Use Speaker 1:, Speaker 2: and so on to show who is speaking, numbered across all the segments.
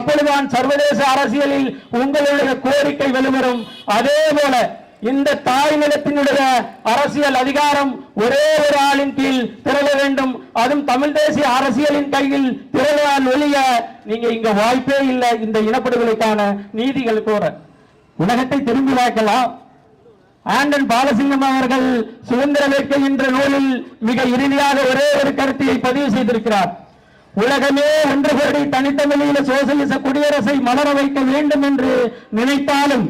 Speaker 1: அப்பொழுதுதான் சர்வதேச அரசியலில் உங்களுடைய கோரிக்கை வெளிவரும். அதே போல இந்த தாய் நிலத்தினுடைய அரசியல் அதிகாரம் ஒரே ஒரு ஆளின் கீழ் திரள வேண்டும். அதுவும் தமிழ் தேசிய அரசியலின் கையில் திரளால் வெளிய நீங்க இங்க வாய்ப்பே இல்லை. இந்த இனப்படுகொலைக்கான நீதிகள் கோர. உலகத்தை திரும்பி பார்க்கலாம். ஆண்டன் பாலசிங்கம் அவர்கள் சுதந்திர வேட்கை என்ற நூலில் மிக இறுதியாக ஒரே ஒரு கருத்தையை பதிவு செய்திருக்கிறார். உலகமே ஒன்று கூடி தனித்தமிழில சோசியலிச குடியரசை மலர வைக்க வேண்டும் என்று நினைத்தாலும்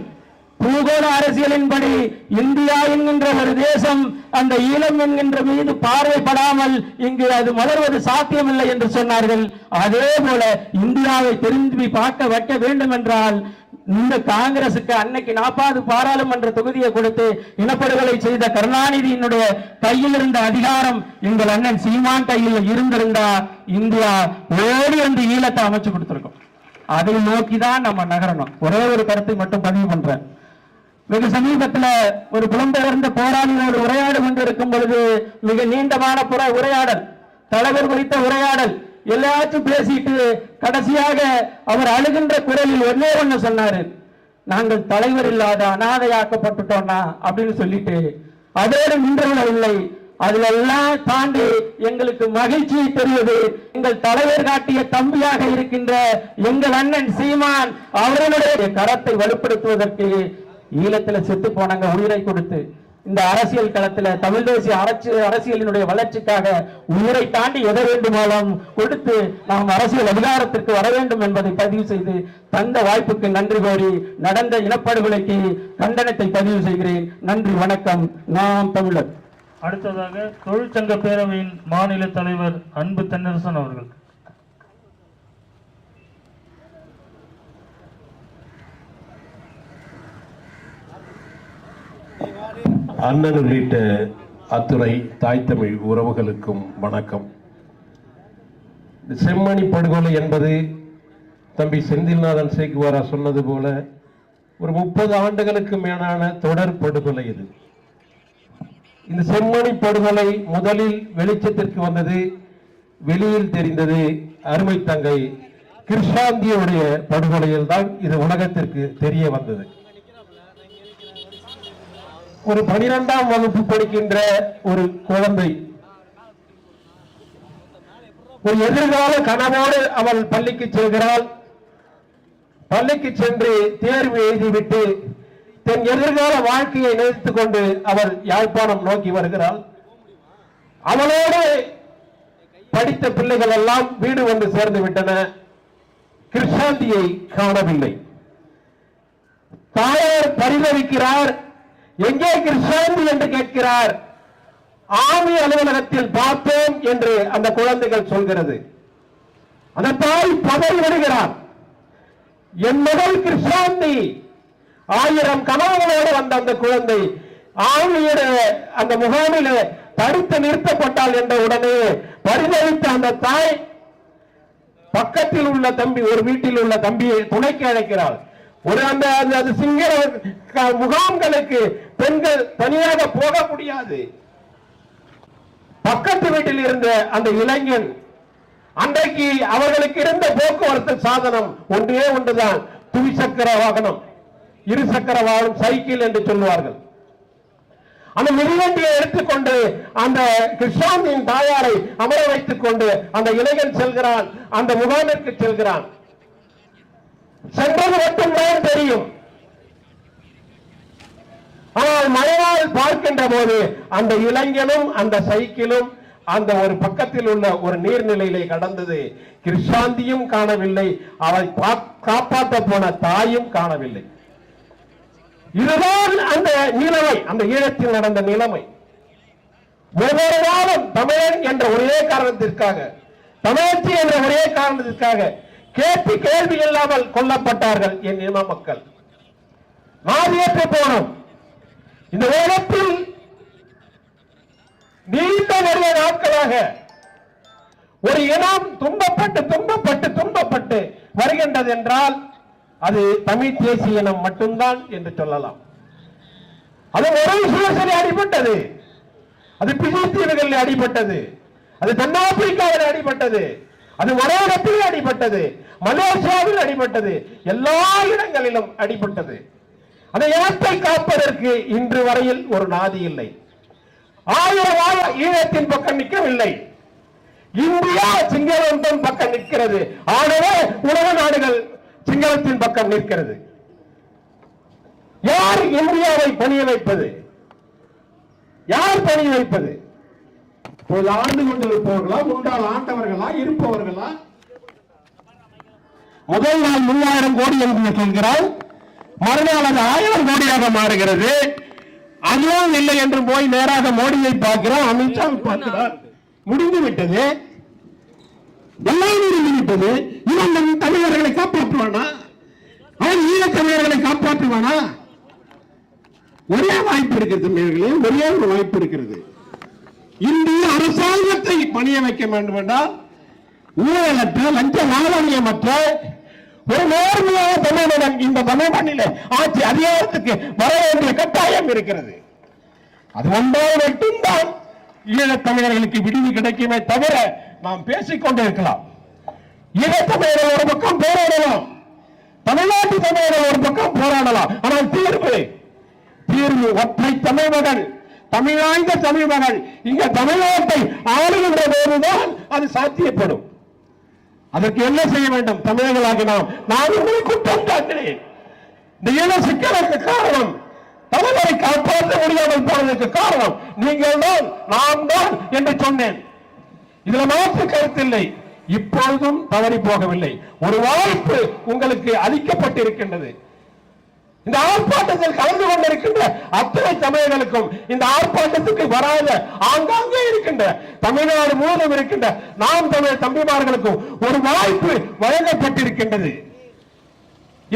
Speaker 1: பூகோள அரசியலின்படி இந்தியா என்கின்ற ஒரு தேசம் அந்த ஈழம் என்கின்ற மீது பார்வைப்படாமல் இங்கு அது மலர்வது சாத்தியமில்லை என்று சொன்னார்கள். அதே போல இந்தியாவை திரும்பி பார்க்க வைக்க வேண்டும் என்றால் இந்த காங்கிரசுக்கு அன்னைக்கு நாற்பது பாராளுமன்ற தொகுதியை கொடுத்து இனப்படுகொலை செய்த கருணாநிதியினுடைய கையில் இருந்த அதிகாரம் எங்கள் அண்ணன் சீமான் கையில் இருந்திருந்தா இந்தியா ஓடி வந்து ஈழத்தை அமைச்சு கொடுத்துருக்கோம். அதை நோக்கி தான் நம்ம நகரணும். ஒரே ஒரு கருத்தை மட்டும் பதிவு பண்றேன். வெகு சமீபத்துல ஒரு புலம்பெயர்ந்த போராளியோடு உரையாடு கொண்டிருக்கும் பொழுது மிக நீண்டமான புற உரையாடல் தலைவர் குறித்த உரையாடல் எல்லாத்தையும் பேசிட்டு கடைசியாக அவர் அழுகின்ற குரலில் ஒன்னே ஒண்ணு சொன்னாரு. நாங்கள் தலைவர் இல்லாத அனாதையாக்கப்பட்டுட்டோம்னா அப்படின்னு சொல்லிட்டு அதோடு நின்றவர்கள் இல்லை. அதிலெல்லாம் தாண்டி எங்களுக்கு மகிழ்ச்சியை தெரிவது எங்கள் தலைவர் காட்டிய தம்பியாக இருக்கின்ற எங்கள் அண்ணன் சீமான் அவர்களுடைய கரத்தை வலுப்படுத்துவதற்கு ஈழத்துல செத்து போனாங்க உயிரை கொடுத்து. இந்த அரசியல் களத்துல தமிழ் தேசிய அரசு அரசியலினுடைய வளர்ச்சிக்காக உயிரை தாண்டி எதை வேண்டுமானாலும் கொடுத்து நாம் அரசியல் அதிகாரத்திற்கு வர வேண்டும் என்பதை பதிவு செய்து தந்த வாய்ப்புக்கு நன்றி கோரி நடந்த இனப்படுகொலைக்கு கண்டனத்தை பதிவு செய்கிறேன். நன்றி வணக்கம். நாம் தமிழர்.
Speaker 2: அடுத்ததாக தொழிற்சங்க பேரவையின் மாநில தலைவர் அன்பு தென்னரசன் அவர்கள்.
Speaker 3: அண்ணன் உள்ளிட்ட அத்துறை தாய் தமிழ் உறவுகளுக்கும் வணக்கம். செம்மணி படுகொலை என்பது தம்பி செந்தில்நாதன் சேக்குவாரா சொன்னது போல ஒரு முப்பது ஆண்டுகளுக்கு மேலான தொடர் படுகொலை இது. இந்த செம்மணி படுகொலை முதலில் வெளிச்சத்திற்கு வந்தது வெளியில் தெரிந்தது அருமை தங்கை கிருஷாந்தியுடைய படுகொலையில் தான் இது உலகத்திற்கு தெரிய வந்தது. ஒரு பனிரெண்டாம் வகுப்பு படிக்கின்ற ஒரு குழந்தை ஒரு எதிர்கால கனவோடு அவள் பள்ளிக்கு செல்கிறாள். பள்ளிக்கு சென்று தேர்வு எழுதிவிட்டு தன் எதிர்கால வாழ்க்கையை நினைத்துக் கொண்டு அவர் யாழ்ப்பாணம் நோக்கி வருகிறாள் அவளோடு படித்த பிள்ளைகள் எல்லாம் வீடு வந்து சேர்ந்து விட்டன. கிருஷாந்தியை காணவில்லை. தாயார் பரிதவிக்கிறார். எங்கே கிருஷாந்தி என்று கேட்கிறார். ஆமி அலுவலகத்தில் பார்த்தோம் என்று அந்த குழந்தைகள் சொல்கிறது. அந்த தாய் பதறி வருகிறார். என் மகள் கிருஷாந்தி ஆயிரம் கனவுகளோடு வந்த அந்த குழந்தை ஆமியுடைய அந்த முகாமில் தடுத்து நிறுத்தப்பட்டால் என்ற உடனே பரிதவித்த அந்த தாய் பக்கத்தில் உள்ள தம்பி ஒரு வீட்டில் உள்ள தம்பியை துணைக்கு அழைக்கிறாள். ஒரு அந்த அந்த சிங்கள முகாம்களுக்கு பெண்கள் தனியாக போக முடியாது. பக்கத்து வீட்டில் இருந்த அந்த இளைஞன் அன்றைக்கு அவர்களுக்கு இருந்த போக்குவரத்து சாதனம் ஒன்றே ஒன்றுதான் துவிசக்கர வாகனம். இரு சக்கர வாகனம் சைக்கிள் என்று சொல்லுவார்கள். அந்த மிதிவண்டியை எடுத்துக்கொண்டு அந்த கிருஷ்ணாந்தியின் தாயாரை அமர வைத்துக் கொண்டு அந்த இளைஞன் செல்கிறான் அந்த முகாமிற்கு செல்கிறான். சென்றது மட்டும்தான் தெரியும். ஆனால் மழையால் பார்க்கின்ற போது அந்த இளைஞனும் அந்த சைக்கிளும் அந்த ஒரு பக்கத்தில் உள்ள ஒரு நீர்நிலையிலே கடந்தது. கிருஷாந்தியும் காணவில்லை. அவள் காப்பாற்ற போன தாயும் காணவில்லை. இதுதான் அந்த நிலைமை அந்த ஈழத்தில் நடந்த நிலைமை. ஒவ்வொரு நாளும் தமிழன் என்ற ஒரே காரணத்திற்காக தமிழச்சி என்ற ஒரே காரணத்திற்காக கேட்டு கேள்வி இல்லாமல் கொல்லப்பட்டார்கள் என் இன மக்கள். நாதியற்று போனோம். இந்த உலகத்தில் நீண்ட நிறைய நாட்களாக ஒரு இனம் துன்பப்பட்டு துன்பப்பட்டு துன்பப்பட்டு வருகின்றது என்றால் அது தமிழ் தேசிய இனம் மட்டும்தான் என்று சொல்லலாம். அது ஒரு சுயசரி அடிபட்டது. அது பிஜி அடிபட்டது. அது தென்னாப்பிரிக்காவில் அடிபட்டது. அது வடகிழத்தில் அடிபட்டது. மலேசியாவில் அடிபட்டது. எல்லா இடங்களிலும் அடிபட்டது. அந்த இனத்தை காப்பதற்கு இன்று வரையில் ஒரு நாதி இல்லை. ஆயிரம் ஆயிரம் ஈழத்தின் பக்கம் நிற்கவில்லை. இந்தியா சிங்களம் பக்கம் நிற்கிறது. ஆகவே உலக நாடுகள் சிங்களத்தின் பக்கம் நிற்கிறது. யார் இந்தியாவை பணிய வைப்பது? யார் பணிய வைப்பது? இப்போது ஆண்டு கொண்டிருப்பவர்களா முன்னாள் ஆண்டவர்களா இருப்பவர்களா? முதல் நாள் மூவாயிரம் கோடி என்று சொல்கிறார். மறுநாள் அது ஆயிரம் கோடியாக மாறுகிறது. அதுவும் இல்லை என்று போய் நேராக மோடியை பார்க்கிறோம் அமித்ஷா பார்க்கிறார். முடிந்து விட்டது. எல்லாம் முடிந்து இவன் நம் தமிழர்களை காப்பாற்றுவானா? அவன் ஈழ தமிழர்களை காப்பாற்றுவானா? ஒரே வாய்ப்பு இருக்கிறது தமிழர்களே ஒரே ஒரு வாய்ப்பு இருக்கிறது. இந்திய அரசாங்கத்தை பணிய வைக்க வேண்டும் என்றால் ஊழலற்ற லஞ்ச லாவணியமற்ற ஒரு நேர்மையான தமிழகம் இந்த தமிழ் மண்ணில ஆட்சி அதிகாரத்துக்கு வர வேண்டிய கட்டாயம் இருக்கிறது. அது வந்தால் மட்டும்தான் ஈழத் தமிழர்களுக்கு கிடைக்குமே தவிர நாம் பேசிக் கொண்டிருக்கலாம் ஈழத் தமிழர்கள் ஒரு பக்கம் போராடலாம். தமிழ்நாட்டு தமிழர்கள் ஒரு பக்கம் போராடலாம். ஆனால் தீர்வு தீர்வு ஒற்றை தமிழ் மகள் தமிழாய்ந்த தமிழ் மகள். இங்க தமிழ்நாட்டை ஆளுகின்ற போதுதான் அது சாத்தியப்படும். அதற்கு என்ன செய்ய வேண்டும்? தமிழர்களாக நாம் நான் உங்களை குற்றம் காட்டினேன் இந்த சிக்கலுக்கு காரணம் தலைவரை காப்பாற்ற முடியாமல் போனதற்கு காரணம் நீங்கள் தான் நாம் தான் என்று சொன்னேன். இதுல மாற்று கருத்தில்லை இப்பொழுதும் தவறி போகவில்லை. ஒரு வாய்ப்பு உங்களுக்கு அளிக்கப்பட்டிருக்கின்றது. இந்த ஆர்ப்பாட்டத்தில் கலந்து கொண்டிருக்கின்ற அத்தனை தமிழர்களுக்கும் இந்த ஆர்ப்பாட்டத்துக்கு வராத ஆங்காங்கே இருக்கின்ற தமிழ்நாடு முழுவதும் இருக்கின்ற நாம் தமிழ் தம்பிமார்களுக்கும் ஒரு வாய்ப்பு வழங்கப்பட்டிருக்கின்றது.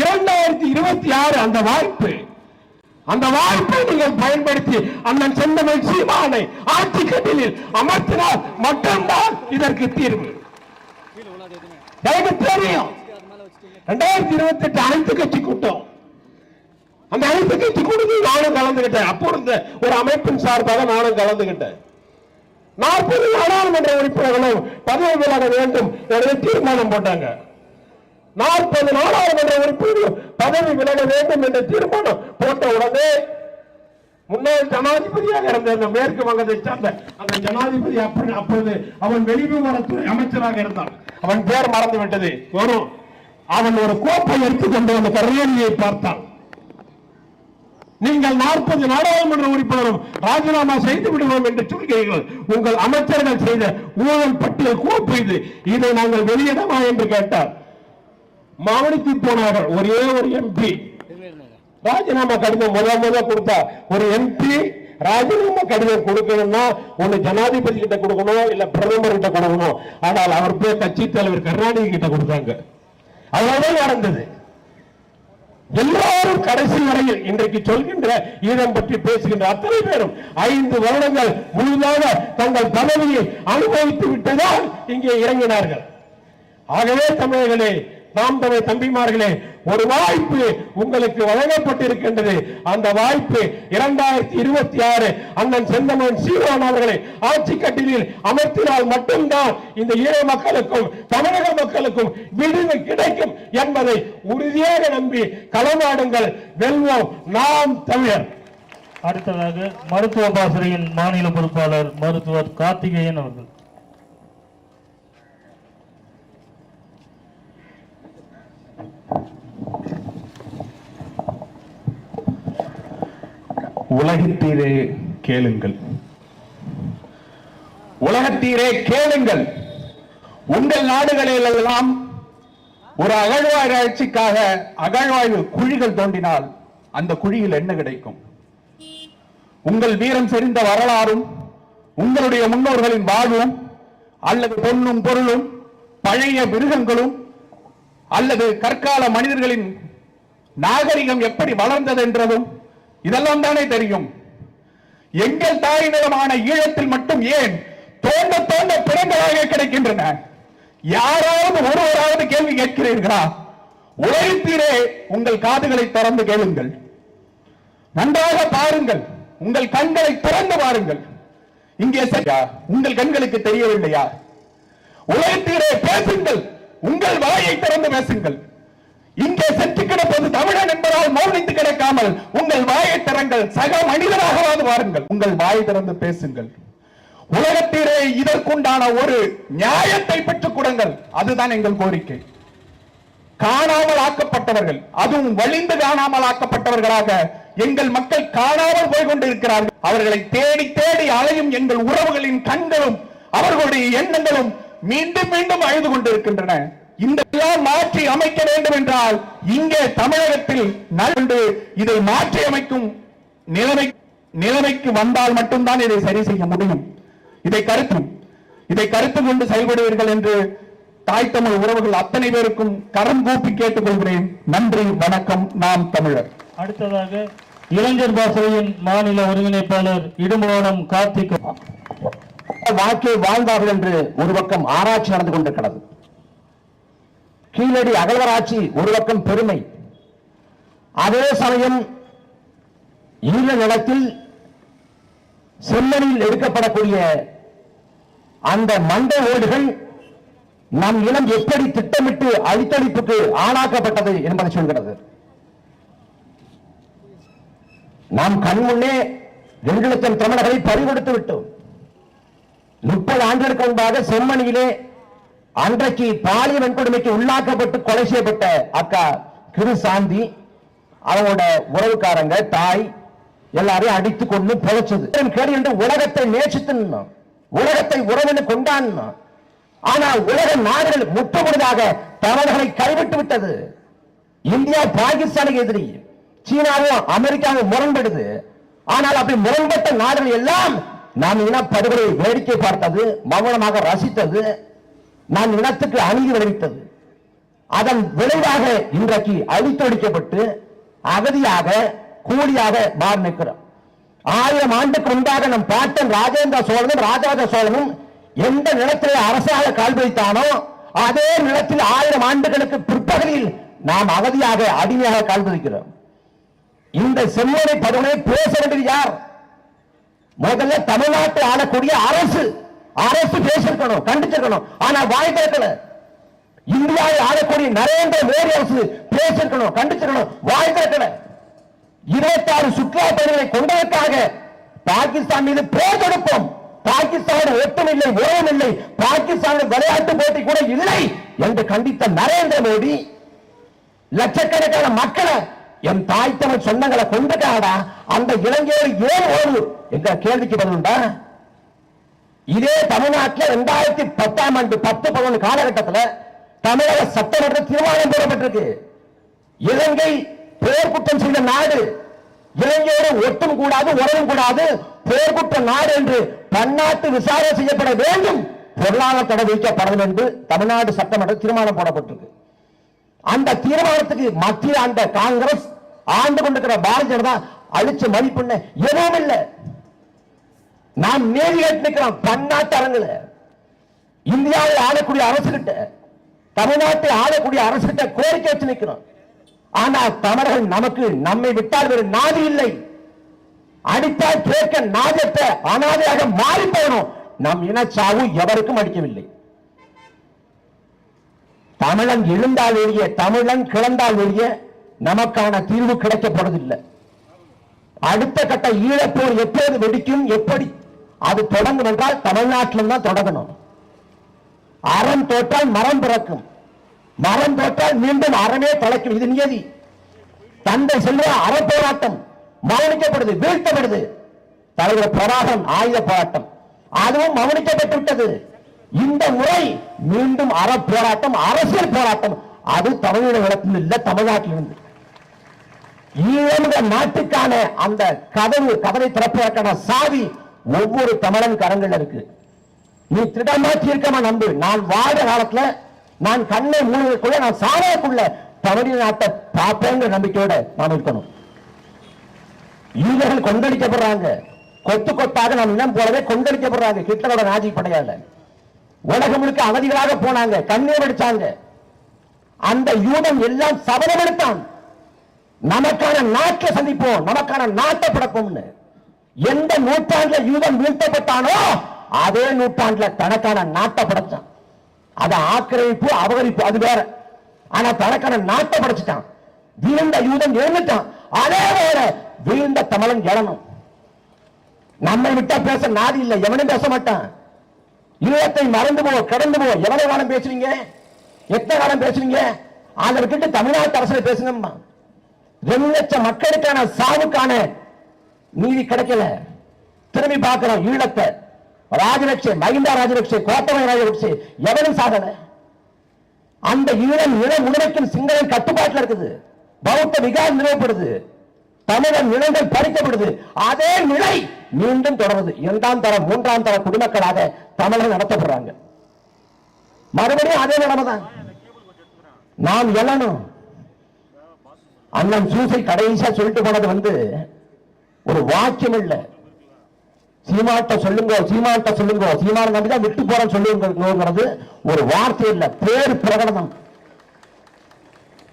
Speaker 3: இரண்டாயிரத்தி இருபத்தி ஆறு அந்த வாய்ப்பு அந்த வாய்ப்பை நீங்கள் பயன்படுத்தி அண்ணன் செந்தமிழ் சீமானை ஆட்சி கட்டிலில் அமர்த்தினால் மட்டும்தான் இதற்கு தீர்வு. எனக்கு தெரியும். ரெண்டாயிரத்தி இருபத்தி எட்டு அனைத்து கட்சி கூட்டம். அந்த அனைத்து கட்சி கூட்டத்தில் நானும் கலந்துகிட்டேன். அப்போ இருந்த ஒரு அமைப்பின் சார்பாக நானும் கலந்துகிட்டேன். நாற்பது நாடாளுமன்ற உறுப்பினர்களும் பதவி விலக வேண்டும் என்று தீர்மானம் போட்டாங்க. நாற்பது நாடாளுமன்ற உறுப்பினர்களும் பதவி விலக வேண்டும் என்ற தீர்மானம் போட்ட உடனே முன்னாள் ஜனாதிபதியாக இருந்த அந்த மேற்கு வங்கத்தை சார்ந்த அந்த ஜனாதிபதி அப்பொழுது அவன் வெளிவிவரத்துறை அமைச்சராக இருந்தான். அவன் பேர் மறந்து விட்டது. வரும் அவன் ஒரு கோப்பை எடுத்துக்கொண்டு அந்த கருணாநிதியை பார்த்தான். நீங்கள் நாற்பது நாடாளுமன்ற உறுப்பினரும் ராஜினாமா செய்து விடுவோம் என்று சொல்கிறீர்கள். உங்கள் அமைச்சர்கள் செய்த ஊழல் பட்டியல் கோப்பு இது. இதை நாங்கள் வெளியிடமா என்று கேட்டார். மௌனித்து போனார்கள் ஒரே ஒரு எம்பி ராஜினாமா கடிதம் முத முத கொடுத்தா ஒரு எம்பி ராஜினாமா கடிதம் கொடுக்கணும்னா ஒண்ணு ஜனாதிபதி கிட்ட கொடுக்கணும் இல்ல பிரதமர் கிட்ட கொடுக்கணும். ஆனால் அவர் போய் கட்சி தலைவர் கருணாநிதி கிட்ட கொடுத்தாங்க. அவ்வளவுதான் நடந்தது. எல்லாரும் கடைசி வரையில் இன்றைக்கு சொல்கின்ற ஈழம் பற்றி பேசுகின்ற அத்தனை பேரும் ஐந்து வருடங்கள் முழுதாக தங்கள் பதவியை அனுபவித்து விட்டதால் இங்கே இறங்கினார்கள். ஆகவே தமிழர்களே நாம் தமிழ் தம்பிமார்களே ஒரு வாய்ப்பு உங்களுக்கு வழங்கப்பட்டிருக்கின்றது. அந்த வாய்ப்பு இரண்டாயிரத்தி இருபத்தி ஆறு அண்ணன் செந்தமன் சீரான் அவர்களை ஆட்சி கட்டிலில் அமர்த்தினால் மட்டும்தான் இந்த ஈழ மக்களுக்கும் தமிழக மக்களுக்கும் விடுவு கிடைக்கும் என்பதை உறுதியாக நம்பி களமாடுங்கள். வெல்வோம். நாம் தமிழர்.
Speaker 2: அடுத்ததாக மருத்துவ பாசறையின் மாநில பொறுப்பாளர் மருத்துவர் கார்த்திகேயன் அவர்கள்.
Speaker 4: உலகத்தீரே கேளுங்கள். உலகத்தீரே கேளுங்கள். உங்கள் நாடுகளில் எல்லாம் ஒரு அகழ்வாராய்ச்சிக்காக அகழ்வாய்வு குழிகள் தோண்டினால் அந்த குழியில் என்ன கிடைக்கும்? உங்கள் வீரம் செறிந்த வரலாறும் உங்களுடைய முன்னோர்களின் வாழ்வும் அல்லது பொன்னும் பொருளும் பழைய மிருகங்களும் அல்லது கற்கால மனிதர்களின் நாகரிகம் எப்படி வளர்ந்தது என்றதும் இதெல்லாம் தானே தெரியும். எங்கள் தாய் நிலமான ஈழத்தில் மட்டும் ஏன் தோண்ட தோண்ட பிறங்களாக கிடைக்கின்றன? யாராவது ஒருவராவது கேள்வி கேட்கிறீர்களா? உலகத்தீரே உங்கள் காதுகளை திறந்து கேளுங்கள். நன்றாக பாருங்கள். உங்கள் கண்களை திறந்து பாருங்கள் இங்கே சரியா உங்கள் கண்களுக்கு தெரியவில்லையா? உலகத்திலே பேசுங்கள். உங்கள் வாயை திறந்து பேசுங்கள். இங்கே செத்து கிடப்பது தமிழன் என்பதால் மௌனித்து கிடக்காமல் உங்கள் வாயை திறங்கள் சக மனிதராகவாது வாருங்கள். உங்கள் வாயை திறந்து பேசுங்கள். உலகத்திலே இதற்குண்டான ஒரு நியாயத்தை பெற்றுக் கொடுங்கள். அதுதான் எங்கள் கோரிக்கை. காணாமல் ஆக்கப்பட்டவர்கள் அதுவும் வலிந்து காணாமல் ஆக்கப்பட்டவர்களாக எங்கள் மக்கள் காணாமல் போய் கொண்டிருக்கிறார்கள். அவர்களை தேடி தேடி அலையும் எங்கள் உறவுகளின் கண்களும் அவர்களுடைய எண்ணங்களும் மீண்டும் மீண்டும் அழுது கொண்டிருக்கின்றன. இந்த மாற்றி அமைக்க வேண்டும் என்றால் இங்கே தமிழகத்தில் நல்கொண்டு இதை மாற்றி அமைக்கும் நிலைமை நிலைமைக்கு வந்தால் மட்டும்தான் இதை சரி செய்ய முடியும். இதை கருத்தும் இதை கருத்து கொண்டு செயல்படுவீர்கள் என்று தாய் தமிழ் உறவுகள் அத்தனை பேருக்கும் கரம் கூப்பி கேட்டுக்கொள்கிறேன். நன்றி வணக்கம். நாம் தமிழர்.
Speaker 2: அடுத்ததாக இளைஞர் பாசறையின் மாநில ஒருங்கிணைப்பாளர் இடுமோனம் கார்த்திக்.
Speaker 5: வாழ்க்கையை வாழ்ந்தார்கள் என்று ஒரு பக்கம் ஆராய்ச்சி நடந்து கொண்டிருக்கிறது. கீழடி அகழ்வராட்சி ஒரு பக்கம் பெருமை. அதே சமயம் ஈழ நிலத்தில் செம்மணியில் எடுக்கப்படக்கூடிய அந்த மண்ட ஓடுகள் நம் இனம் எப்படி திட்டமிட்டு அழித்தளிப்புக்கு ஆளாக்கப்பட்டது என்பதை சொல்கிறது. நாம் கண்முன்னே ரெண்டு லட்சம் தமிழர்களை பறிகொடுத்து விட்டோம். முப்பது ஆண்டுகளுக்கு முன்பாக செம்மணியிலே அன்றைக்கு பாலியல் வன்கொடுமைக்கு உள்ளாக்கப்பட்டு கொலை செய்யப்பட்ட அக்கா கிரு சாந்தி அவங்களோட உறவுக்காரங்க தாய் எல்லாரையும் அடித்துக் கொண்டு புதைச்சது. கேள்வி என்று உலகத்தை நேசித்து உலகத்தை உறவென்று கொண்டாடினோம் ஆனால் உலக நாடுகள் முற்றுமுழுதாக தமிழர்களை கைவிட்டு விட்டது. இந்தியா பாகிஸ்தானுக்கு எதிரி. சீனாவும் அமெரிக்காவும் முரண்படுது. ஆனால் அப்படி முரண்பட்ட நாடுகள் எல்லாம் நாம் இனப்படுகொலை வேடிக்கை பார்த்தது மௌனமாக ரசித்தது. நான் இனத்துக்கு அநீதி விளைவித்தது. அதன் விளைவாக இன்றைக்கு அழித்தொழிக்கப்பட்டு அகதியாக கூலியாக மாறி நிற்கிறோம் ஆயிரம் ஆண்டுக்கு முன்பாக நம் பாட்டன் ராஜேந்திர சோழனும் ராஜராஜ சோழனும் எந்த நிலத்திலே அரசாக கால் வைத்தானோ அதே நிலத்தில் ஆயிரம் ஆண்டுகளுக்கு பிற்பகுதியில் நாம் அகதியாக அடிமையாக கால் பதிக்கிறோம் இந்த செம்மொழி பருவனை பேச வேண்டியது யார்? முதல்ல தமிழ்நாட்டை ஆளக்கூடிய அரசு. அரசு பேசிருக்கணும் கண்டிச்சிருக்கணும். ஆனா வாய் திறக்கல இந்தியாவை ஆளக்கூடிய நரேந்திர மோடி அரசு பேசிருக்கணும் கண்டிச்சிருக்கணும். வாய் திறக்கல இருபத்தாறு சுற்றுலா பயணிகளை கொண்டதற்காக பாகிஸ்தான் மீது போர் தொடுப்போம். பாகிஸ்தான் ஒட்டும் இல்லை உறவும் இல்லை பாகிஸ்தான் விளையாட்டு போட்டி கூட இல்லை என்று கண்டித்த நரேந்திர மோடி லட்சக்கணக்கான மக்களை என் தாய் தமிழ் சொந்தங்களை கொண்டுட்டாடா அந்த இளைஞர் ஏன் ஓடு என்ற கேள்விக்கு பதிலுண்டா இதே தமிழ்நாட்டில் இரண்டாயிரத்தி பத்தாம் ஆண்டு பத்து பதினொன்று காலகட்டத்தில் தமிழக சட்டமன்ற தீர்மானம் போடப்பட்டிருக்கு. இலங்கை போர் குற்றம் செய்த நாடு இலங்கையோடு ஒட்டும் கூடாது உறவும் கூடாது போர் குற்ற நாடு என்று பன்னாட்டு விசாரணை செய்யப்பட வேண்டும். பொருளாதார தடை வைக்கப்பட என்று தமிழ்நாடு சட்டமன்ற தீர்மானம் போடப்பட்டிருக்கு. அந்த தீர்மானத்துக்கு மத்திய அந்த காங்கிரஸ் ஆண்டு கொண்டிருக்கிற பாரதிய ஜனதா அழிச்ச மதிப்புன்னு எதுவும் இல்லை. நாம் நேரி கேட்டு நிற்கிறோம் பன்னாட்டு அரங்குல. இந்தியாவில் ஆளக்கூடிய அரசு கிட்ட தமிழ்நாட்டில் ஆளக்கூடிய அரசு கிட்ட கோரிக்கை வச்சு நிற்கிறோம். ஆனா தமிழர்கள் நமக்கு நம்மை விட்டால் வேறு நாதி இல்லை. அடித்தால் கேட்க நாதத்தை அனாதையாக மாறி போகணும். நம் இனச்சாவு எவருக்கும் அடிக்கவில்லை. தமிழன் எழுந்தால் ஒழிய தமிழன் கிளந்தால் ஒழிய நமக்கான தீர்வு கிடைக்கப்படுவதில்லை அடுத்த கட்ட ஈழப்போர் எப்போது வெடிக்கும் எப்படி அது தொடங்கும் என்றால் தமிழ்நாட்டில் தான் தொடங்கணும். அறம் தோற்றால் மரம் பிறக்கும். மரம் தோற்றால் மீண்டும் அறமே தலைக்கும் இது நியதி. தந்தை செல்வ அறப்போராட்டம் மௌனிக்கப்படுது வீழ்த்தப்படுது. தலைவர் பிரபாகரன் ஆயுத போராட்டம். அதுவும் மௌனிக்கப்பட்டுவிட்டது இந்த முறை மீண்டும் அற போராட்டம் அரசியல் போராட்டம். அது தமிழகத்தில் இல்ல தமிழ்நாட்டில் இருந்து ஈழந்த நாட்டுக்கான அந்த கதவு கதவை திறப்பதற்கான சாவி ஒவ்வொரு தமிழன் கரங்கள்ல இருக்கு. நீ திடமாற்றி இருக்கமா நம்பு நான் வாழ காலத்துல நான் கண்ணை மூடுவதற்குள்ள நான் சாவதுக்குள்ள தமிழ் நாட்டை பார்ப்பேங்கிற நம்பிக்கையோட நாம் இருக்கணும். ஈழர்கள் கொந்தளிக்கப்படுறாங்க. கொத்து கொத்தாக நாம் இனம் போலவே கொந்தளிக்கப்படுறாங்க. ஹிட்லரோட நாஜி படையால உலகம் முழுக்க அவதிகளாக போனாங்க. கண்ணீர் அடிச்சாங்க அந்த யூதம் எல்லாம் சபதம் எடுத்தான். நமக்கான நாட்டை சந்திப்போம். நமக்கான நாட்டை படைப்போம்னு எந்த நூற்றாண்டுல யூதம் வீழ்த்தப்பட்டானோ அதே நூற்றாண்டுல தனக்கான நாட்டை படைச்சான். அது ஆக்கிரமிப்பு அபகரிப்பு அது வேற. ஆனா தனக்கான நாட்டை படைச்சிட்டான். வீழ்ந்த யூதன் எழுந்துட்டான். அதே வேற வீழ்ந்த தமிழன் எழணும் நம்மை விட்டா பேச நாதி இல்லை எவனும் பேச மாட்டான். ஈழத்தை மறந்து போ கடந்து போ. எவ்வளவு காலம் பேசுவீங்க எத்தனை காலம் பேசுவீங்க அதை விட்டுட்டு தமிழ்நாட்டு அரசுல பேசுங்கம்மா. ரெண்டு லட்சம் மக்களுக்கான சாவுக்கான நீதி கிடைக்கல. திரும்பி பார்க்கிறோம் ஈழத்தை ராஜபக்சே மகிந்தா ராஜபக்சே கோத்தபய ராஜபக்சே எவனும் சாதனை அந்த ஈழம் இளம் முழுமைக்கும் சிங்களம் கட்டுப்பாட்டில் இருக்குது. பௌத்த விகாரம் நிறுவப்படுது தமிழன் நிலங்கள் பறிக்கப்படுது. அதே நிலை மீண்டும் தொடருது. இரண்டாம் தர மூன்றாம் தர குடிமக்களாக தமிழர் நடத்தப்படுறாங்க. மறுபடியும் அதே நிலைமை தான் நாம் எழணும் அண்ணன் சூசை கடைசியா சொல்லிட்டு போனது வந்து ஒரு வாக்கியம் இல்ல. சீமாட்ட சொல்லுங்க சீமாட்ட சொல்லுங்க. சீமான நம்பிதான் விட்டு போறேன்னு சொல்லுங்கிறது ஒரு வார்த்தை இல்ல. பேர் பிரகடனம்.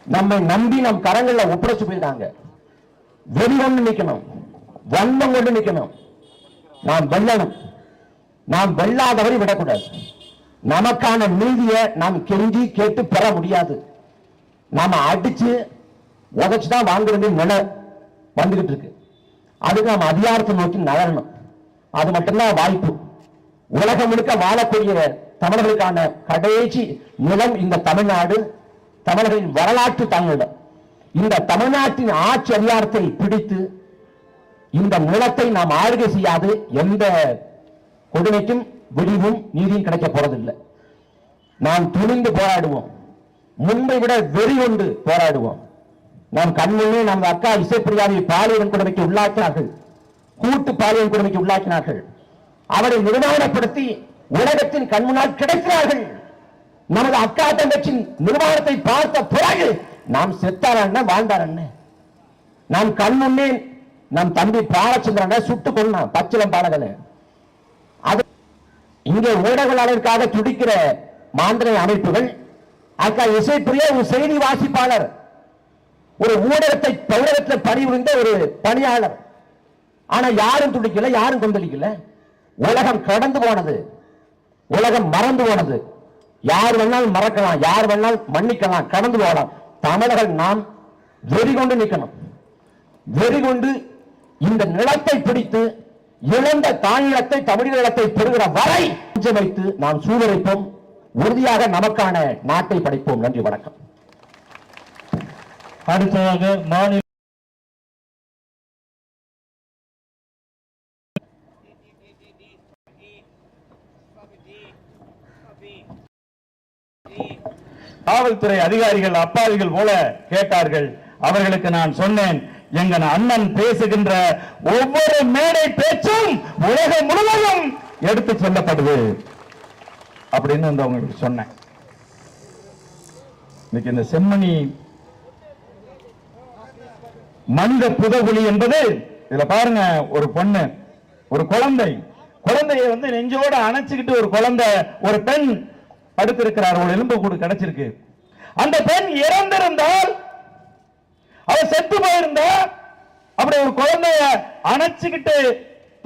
Speaker 5: நம்மை நம்பி நம் கரங்கள்ல ஒப்படைச்சு போயிருக்காங்க வெறி கொண்டு நிக்கணும். வன்மம் கொண்டு நிக்கணும். நாம் வெல்லணும். நாம் வெல்லாதவரை விடக்கூடாது. நமக்கான நீதியை நாம் கெஞ்சி கேட்டு பெற முடியாது. நாம அடிச்சு உதைச்சு தான் வாங்க வேண்டிய நிலை வந்துகிட்டு இருக்கு. அதுக்கு நாம் அதிகாரத்தை நோக்கி நகரணும். அது மட்டும்தான் வாய்ப்பு. உலகம் முழுக்க வாழக்கூடிய தமிழர்களுக்கான கடைசி நிலம் இந்த தமிழ்நாடு தமிழர்களின் வரலாற்று தமிழிடம். இந்த தமிழ்நாட்டின் ஆட்சி அதிகாரத்தை பிடித்து இந்த நிலத்தை நாம் ஆளுகை செய்யாது எந்த கொடுமைக்கும் விடிவும் நீதியும் கிடைக்க போறதில்லை. நாம் துணிந்து போராடுவோம். முன்பை விட வெறி கொண்டு போராடுவோம். நாம் கண்முன்னே நம்ம அக்கா இசைப்பிரியாவை பாலியல் கொடுமைக்கு உள்ளாக்கினார்கள். கூட்டு பாலியல் கொடுமைக்கு உள்ளாக்கினார்கள். அவரை நிர்மாணப்படுத்தி உலகத்தின் கண்முன்னால் கிடைக்கிறார்கள். நமது அக்கா தங்கச்சின் நிர்மாணத்தை பார்த்த பிறகு நாம் செத்தார் என்ன வாழ்ந்தார் நாம் கண்முன்னே நம் தம்பி பாலச்சந்திரனை சுட்டுக் கொண்டான் பச்சிலம் பாலகனை. அது இங்கே ஊடகங்களுக்காக துடிக்கிற மாந்திரை அமைப்புகள் அக்கா இசைப்பிரிய ஒரு செய்தி வாசிப்பாளர். ஒரு ஊடகத்தை பௌரகத்தில் பணிபுரிந்த ஒரு பணியாளர். ஆனா யாரும் துடிக்கல யாரும் கொந்தளிக்கல. உலகம் கடந்து போனது. உலகம் மறந்து போனது. யார் வேணாலும் மறக்கலாம் யார் வேணாலும் மன்னிக்கலாம் கடந்து போகலாம். தமிழர்கள் நாம் வெறி கொண்டு நிற்கணும் வெறி கொண்டு இந்த நிலத்தை பிடித்து இழந்த தானிலத்தை தமிழ் நிலத்தை பெறுகிற வரை வைத்து நாம் சூழலைப்போம் உறுதியாக நமக்கான நாட்டை படைப்போம். நன்றி வணக்கம்.
Speaker 2: அடுத்ததாக மாநில
Speaker 6: காவல்துறை அதிகாரிகள் அப்பாவிகள் போல கேட்டார்கள். அவர்களுக்கு நான் சொன்னேன் எங்கள் அண்ணன் பேசுகின்ற ஒவ்வொரு மேடை பேச்சும் உலகம் முழுவதும் எடுத்து சொல்லப்படுது. அப்படின்னு வந்து அவங்களுக்கு சொன்னேன். இன்னைக்கு இந்த செம்மணி மனித புதகுலி என்பது இதுல பாருங்க ஒரு பொண்ணு ஒரு குழந்தை. குழந்தையை வந்து நெஞ்சோட அணைச்சுக்கிட்டு ஒரு குழந்தை ஒரு பெண் படுத்திருக்கிறார். ஒரு எலும்பு கூடு கிடைச்சிருக்கு. அந்த பெண் இறந்திருந்தால் அவ செத்து போயிருந்தா அப்படி ஒரு குழந்தைய அணைச்சுக்கிட்டு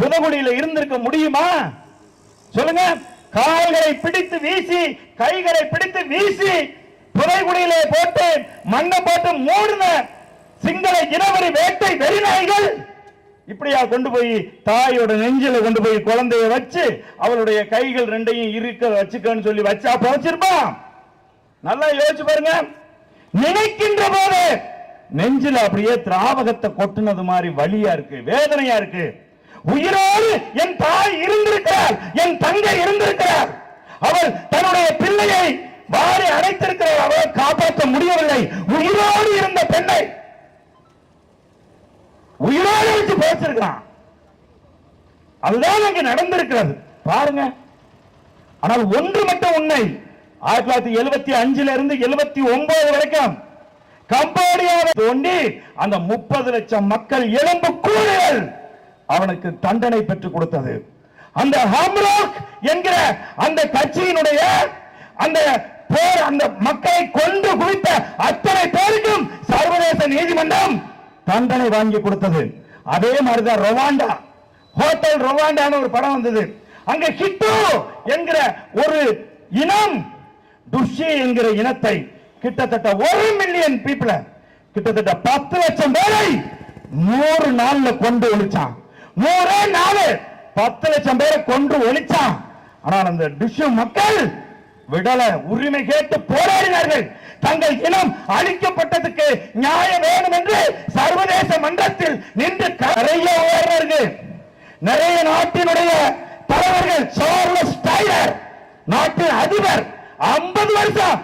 Speaker 6: புதகுடியில இருந்திருக்க முடியுமா? சொல்லுங்க. கால்களை பிடித்து வீசி கைகளை பிடித்து வீசி புதைகுடியிலே போட்டு மண்ணை போட்டு மூடின சிங்கள இனவரி வேட்டை வெறிநாய்கள் இப்படியா கொண்டு போய் தாயோட நெஞ்சில கொண்டு போய் குழந்தைய வச்சு அவளுடைய கைகள் ரெண்டையும் இருக்க வச்சுக்கன்னு சொல்லி வச்சா புதைச்சிருப்பான் நல்லா யோசிச்சு பாருங்க. நினைக்கின்ற போது நெஞ்சில அப்படியே திராவகத்தை கொட்டுனது மாதிரி வழியா இருக்கு வேதனையா இருக்கு. உயிரோடு என் தாய் இருந்திருக்கிறார் என் தங்கை இருந்திருக்கிறார். அவள் தன்னுடைய பிள்ளையை வாரி அடைத்திருக்கிறார் அவள் காப்பாற்ற முடியவில்லை. உயிரோடு இருந்த பெண்ணை உயிரோடு வச்சு பேசிருக்கிறான். அதுதான் அங்க நடந்திருக்கிறது. பாருங்க. ஆனால் ஒன்று மட்டும் உண்மை. ஆயிரத்தி தொள்ளாயிரத்தி எழுபத்தி அஞ்சுல இருந்து எழுபத்தி ஒன்பது வரைக்கும் கம்போடியாவை தோண்டி அந்த முப்பது லட்சம் மக்கள் எலும்பு கூறுகள் அவனுக்கு தண்டனை பெற்றுக் கொடுத்தது. அந்த ஹம்ரோக் என்கிற அந்த கட்சியினுடைய அந்த போர் அந்த மக்களை கொண்டு குவித்த அத்தனை பேருக்கும் சர்வதேச நீதிமன்றம் தண்டனை வாங்கி கொடுத்தது. அதே மாதிரிதான் ரொவாண்டா. ஹோட்டல் ரொவாண்டான்னு ஒரு படம் வந்தது. அங்க ஹிட்டு என்கிற ஒரு இனம் துஷி என்கிற இனத்தை கிட்டத்தட்ட ஒரு மில்லியன் பீப்புள கிட்டத்தட்ட பத்து லட்சம் பேரை நூறு நாள்ல கொண்டு ஒழிச்சான். நூறே நாலு பத்து லட்சம் பேரை கொண்டு ஒழிச்சான். ஆனால் அந்த டிஷு மக்கள் விடல உரிமை கேட்டு போராடினார்கள். தங்கள் இனம் அழிக்கப்பட்டதுக்கு நியாயம் வேணும் என்று சர்வதேச மன்றத்தில் நின்று நிறைய உயர்வர்கள் நிறைய நாட்டினுடைய தலைவர்கள் சார்லஸ் டைலர் நாட்டின் அதிபர் 50 வருஷம்